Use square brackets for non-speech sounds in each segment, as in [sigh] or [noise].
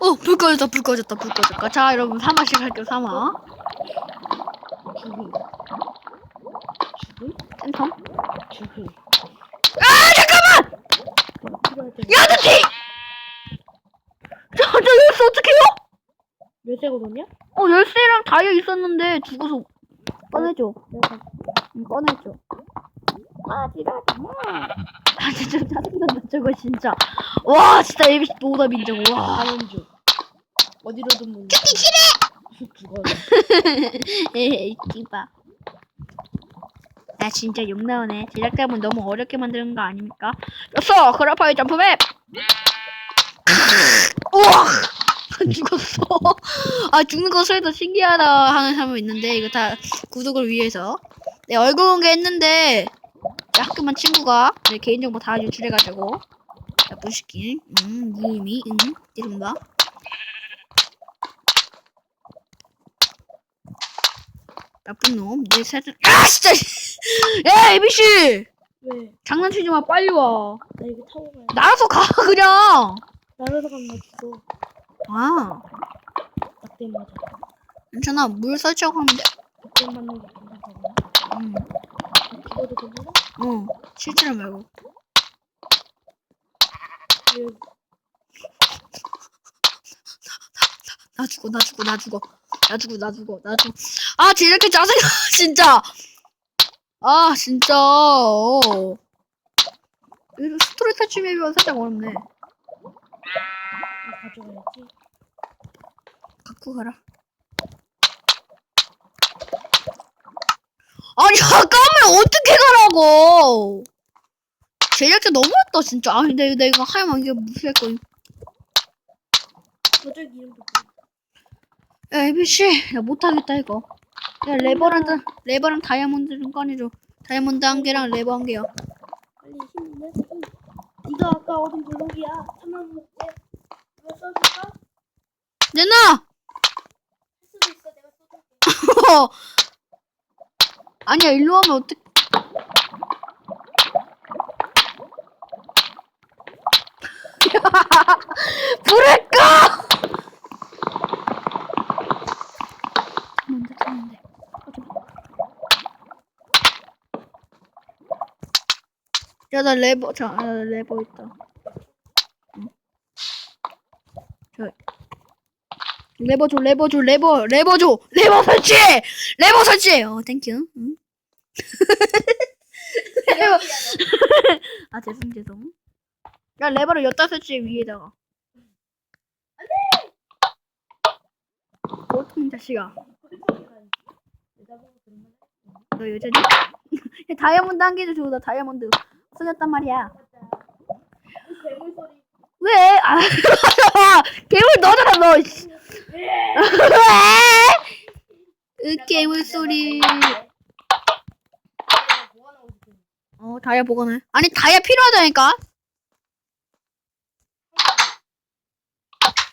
어, 불 꺼졌다, 불 꺼졌다, 불 꺼졌다. 자, 여러분, 사막 시작할게요, 사막. 죽음. 죽음? 센텀. 죽음. 아, 잠깐만! 필요할 때 야, 너 티! 저, 저, 열쇠 어떡해요? 몇세 거든요? 어, 열쇠랑 다이아 있었는데, 죽어서 꺼내줘. 내가 응, 꺼내줘. 아, 지랄이. 아, 진짜 짜증난다, 저거, 진짜. 와, 진짜 ABC 노답 인정, 와. 중. 어디로든 못. 죽기 싫어. [laughs] 죽어. [laughs] 에이, 씨바. 나 진짜 욕 나오네. 제작자분 너무 어렵게 만드는 거 아닙니까? 였어! 그라파의 점프맵! [laughs] 우와! 안 죽었어. 아, 죽는 거 소리도 신기하다 하는 사람이 있는데, 이거 다 구독을 위해서. 네, 얼굴 공개했는데, 학교만 친구가 내 개인정보 다 유출해가지고. 나쁜 새끼. 음, 무의미, 응, 이른다. 나쁜 놈, 내 사진. 아, 진짜! [laughs] 야, 에비 씨! 왜? 장난치지 마, 빨리 와. 나 이거 타고 가야 돼. 나가서 가, [laughs] 그냥! 날아서 가면 나 죽어. 아, 낙대 맞아. 괜찮아. 물 설치하고 하면 돼. 낙대 맞는 거 괜찮다고. 응, 죽어도 괜찮아? 응. 실제로 말고. 왜? 나 죽어, 나 죽어, 나 죽어. 나 죽어, 나 죽어, 나 죽어. 아, 쟤 이렇게 짜증나, [laughs] 진짜! 아, 진짜. 어. 스토리 탈출맵이면 살짝 어렵네. 이거 가져가야지. 갖고 가라. 아니 [laughs] 잠깐만 어떻게 가라고? 제작자 너무했다 진짜. 아니 내가 내가 하면 이게 무시할 거야. 저쪽 이름도 야 ABC 나 못하겠다 이거. 야 레버랑 다- 레버랑 다이아몬드 좀 꺼내줘. 다이아몬드 한 개랑 레버 한 개요. 빨리 힘 내서 힘. 네가 아까 얻은 블록이야. 참만 먹게. 이거 써줄까? 내놔. 할 수도 있어. 내가 써줄게. [laughs] 아니야 일로 하면 어떡? [laughs] 불을 꺼! 뭔데 뭔데? 야 나 레버 자 아, 레버 있다. 응. 저 레버 줘 레버 줘 레버 레버 줘 레버 설치 레버 설치 어 땡큐 응. [laughs] 레버 아 죄송 죄송 야 레버를 여기다 설치 위에다가 안돼 보통 자식아 너 여자니? [laughs] 야, 다이아몬드 한 개도 줘 나 다이아몬드 쓰였단 말이야. 왜? 아 [laughs] 괴물 너잖아 너 씨. 으 괴물 소리. 어 다이아 보관해. 아니 다이아 필요하다니까.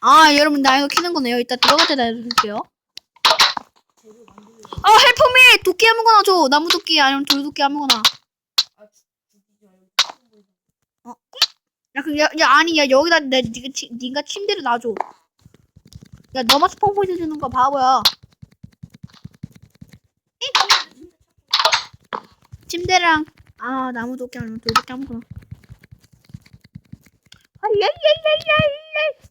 아 여러분 나 이거 키는 거네요. 이따 들어갈 때다 해줄게요. 아 헬프미! 도끼 아무거나 줘. 나무 도끼 아니면 돌 도끼 아무거나 야, 그, 야, 야, 아니, 야, 여기다, 내, 니가, 치, 니가 침대를 놔줘. 야, 너만 스폰 포인트 주는 거 바보야. 침대랑, 아, 나무 도끼 돌 도끼 아무거나. 아, 예, 예, 예, 예, 예.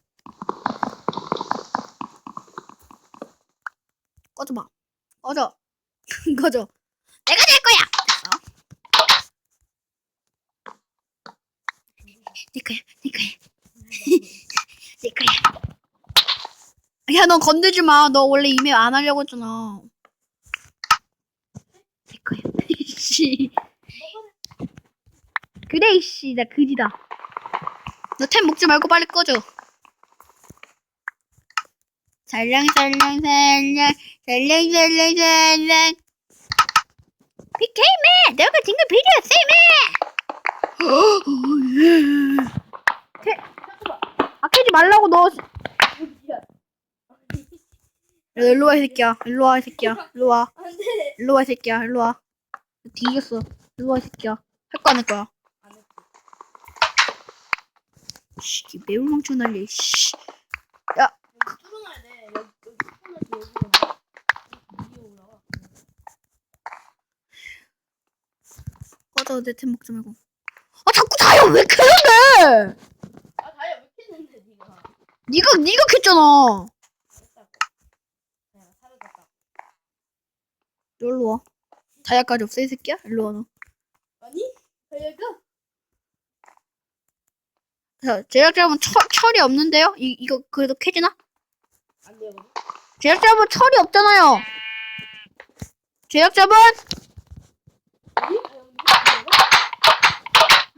꺼져봐. 꺼져. [laughs] 꺼져. 내가 될 거야! 됐어. 내 거야, 내 거야. [laughs] 내 거야. 야, 너 건들지 마. 너 원래 이메일 안 하려고 했잖아. 내 거야. [laughs] 씨. 그래, 이씨. 나 그지다. 너 템 먹지 말고 빨리 꺼져. 살랑 살랑 살랑 살랑 살랑 살랑 비케이맨 너가 진거 필요했어 캐, 아 캐지 말라고 너. 일로 와, 새끼야. 일로 와, 새끼야. 일로 와. 일로 와, 새끼야. 일로 와. 뒤졌어. 일로 와, 새끼야. 할 거 안 할 거야. 씨, 이 매운 망초 날려. 씨. 야, 꺼져, 내 템 먹지 말고. 왜 캐는데? 아 다이아 왜 켰는데 니가? 네가 네가 사라졌다. 너 일로 와. 다이아까지 없어 이 새끼야? 일로 와 너. 아니? 다이아가? 자 제작자분 철 철이 없는데요? 이 이거 그래도 캐지나? 안 돼요. 제작자분 철이 없잖아요. 제작자분 아니? 다이아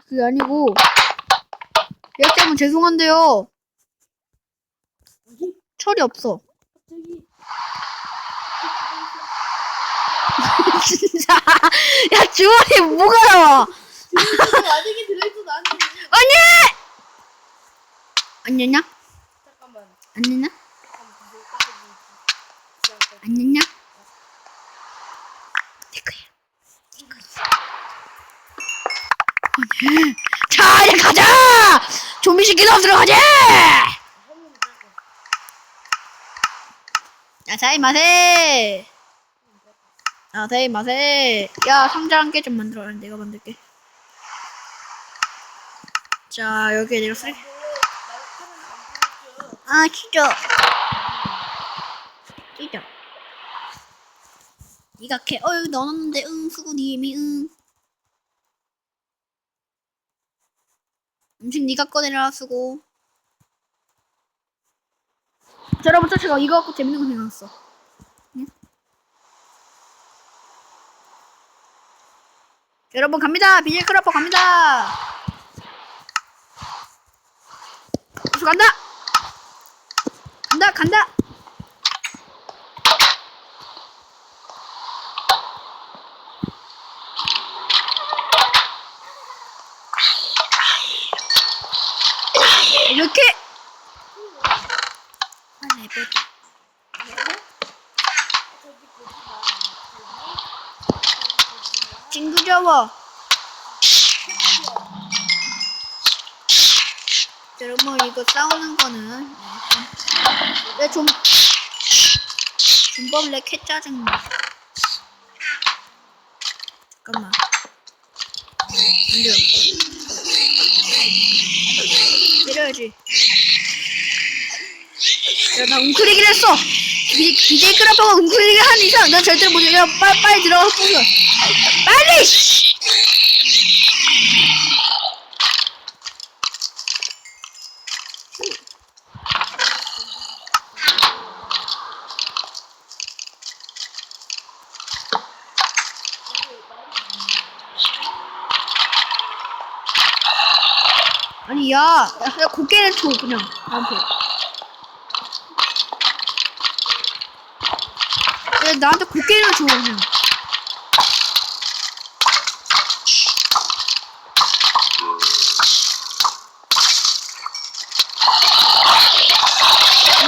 그게 아니고 제작자분 죄송한데요. 어디? 철이 없어. [laughs] 진짜 야 주머니에 뭐가 나와? 들어있어도 안 됐냐? 잠깐만. 안 까먹었지. 안 됐냐? 내 거야. 내 거야. 아니. 자 이제 가자! 좀비 새끼도 들어가자! 야 사이 마세! 야 사이 마세! 야 상자 한 개 좀 만들어. 내가 만들게. 자 여기에 내가 쓰레기. 아 진짜. 진짜. 니가 캐. 어 여기 넣어놨는데 응 수구님이 응. 음식 니가 꺼내라 수고. 자, 여러분, 저 제가 이거 갖고 재밌는 거 생각났어. 응? 여러분, 갑니다. 비닐 크라퍼 갑니다. 계속 간다! 간다, 간다! 이렇게! 빨리 해보자. 잡아. 여러분 이거 싸우는 거는 내좀 준법래 캐 짜증나. 잠깐만. 안돼 요. 때려야지. 야, 나 웅크리기를 했어. 비, BJ 크라퍼가 웅크리기 한 이상 난 절대로 못 이겨. 빨리, 빨리 들어가서 부숴. 빨리! 아니 야, 야, 야 고개를 줘 그냥 나한테. 야 나한테 고개를 줘 그냥.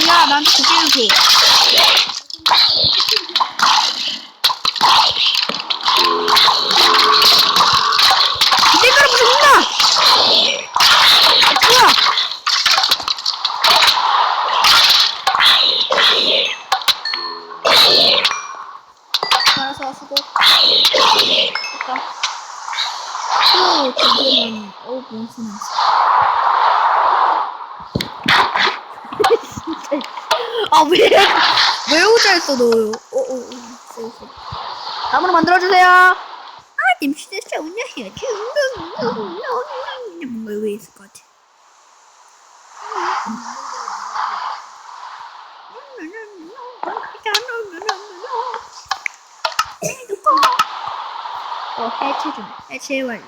야 나한테 고개를 줘. 이제 그럼 죽는다. 뭐야? 알아서 수고. 됐다. 후, 진짜. 아, 왜, 왜 오자했어, 너. 어, 어, 어. 다음으로 만들어주세요. 아, 님씨 진짜 운영해야지. 뭔가 왜 있을 것 같아. 어, 해체 좀. 해체 완료.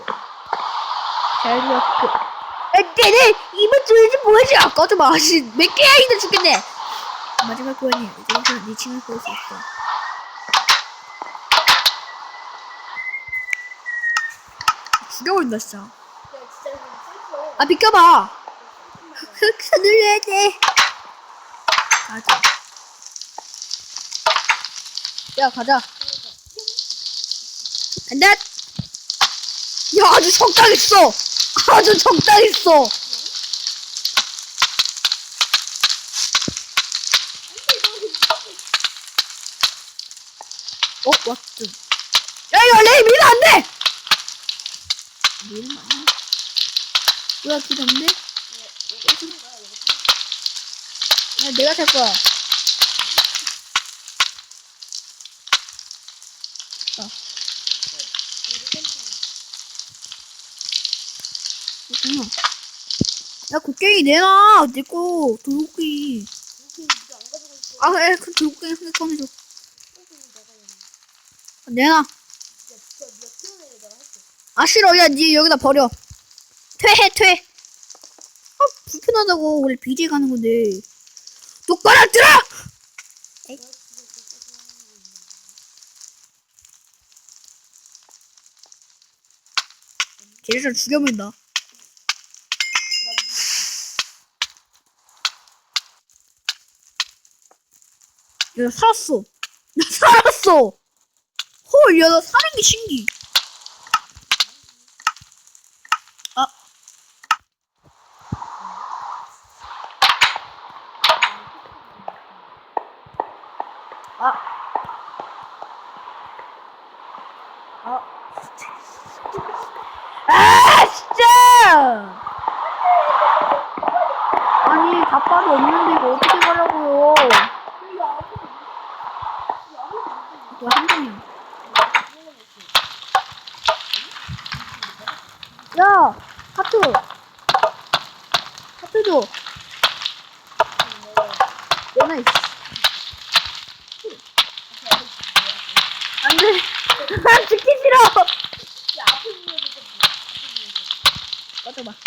잘 들었고. 내내 입을 뚫지 뭐지? 아까 좀 아시 몇 개야 이들 죽겠네. 마지막 구원이야. 이제부터 네 친구를 볼수 있어. 죽여버린다 진짜. 이거. 아 비켜봐. 흑 눌러야 돼. 가자. 야 가자. 간다. 야 아주 적당했어. 아주 적당했어. 어 왔음. 야 이거 레이 밀면 안 돼. 미는 거 아니야? 뭐야, 없는데? 야, 내가 탈 거야. 그렇구나. 야, 곡괭이 내놔! 내 거, 돌고기. 아, 그래, 그 돌고기 한개 꺼내줘. 내놔. 아, 싫어. 야, 니 여기다 버려. 퇴해, 퇴. 아, 불편하다고. 원래 BJ 가는 건데. 똑바로 들어! 에이. 걔를 죽여버린다. [laughs] 야, 나 살았어. 나 살았어! 헐, 야, 나 사는 게 신기. 아. 아. 아. 아, 진짜! 아니, 닭발이 없는데 이거 어떻게 가려고요? 이거 한 장이야. 야, 하트. 하트 줘. 얘네. 안 돼. [laughs] 나 죽기 싫어. 꺼져봐.